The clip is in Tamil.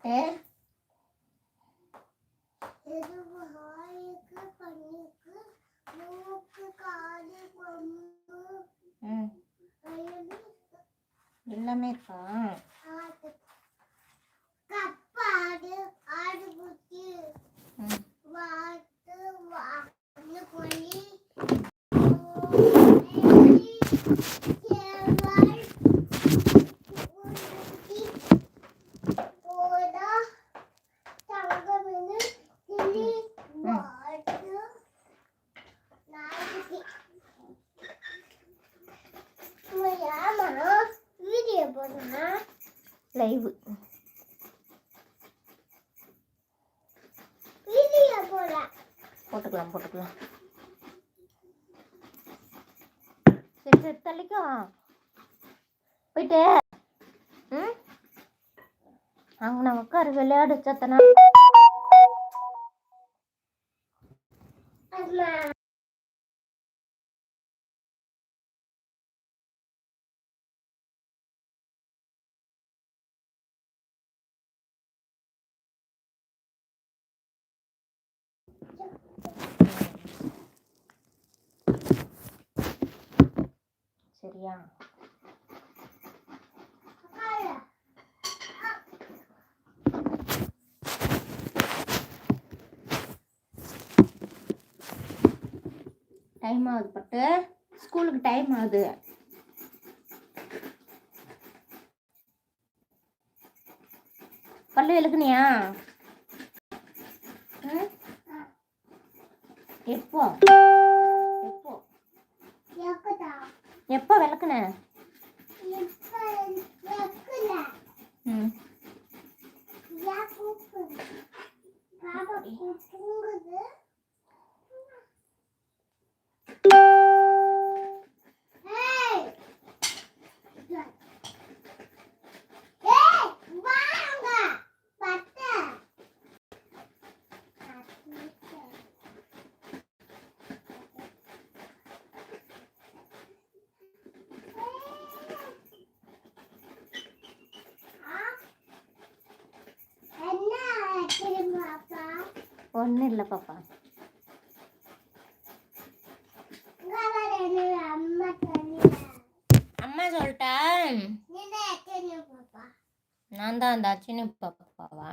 பட்டு எல்லாமே இருக்கா? ஆடு கப்பாடு ஆடு குட்டி லைவ். போட்டுக்கலாம் போட்டுக்கலாம். சரி சரி தள்ளிக்கோ போயிட்டு. ம்? அங்கே உட்காரு விளையாடு சத்தனா. சரியா? டைம் ஆகுது பட்டு. ஸ்கூலுக்கு டைம் ஆகுது. பல்லு விளக்குனியா ம்? எப்போ? எப்போ? எப்போ விளக்குன? ம். ஒன்றும் இல்லை பாப்பா. அம்மா சொல்லிட்டா நான் தான் அந்த சின்ன பாப்பாவா?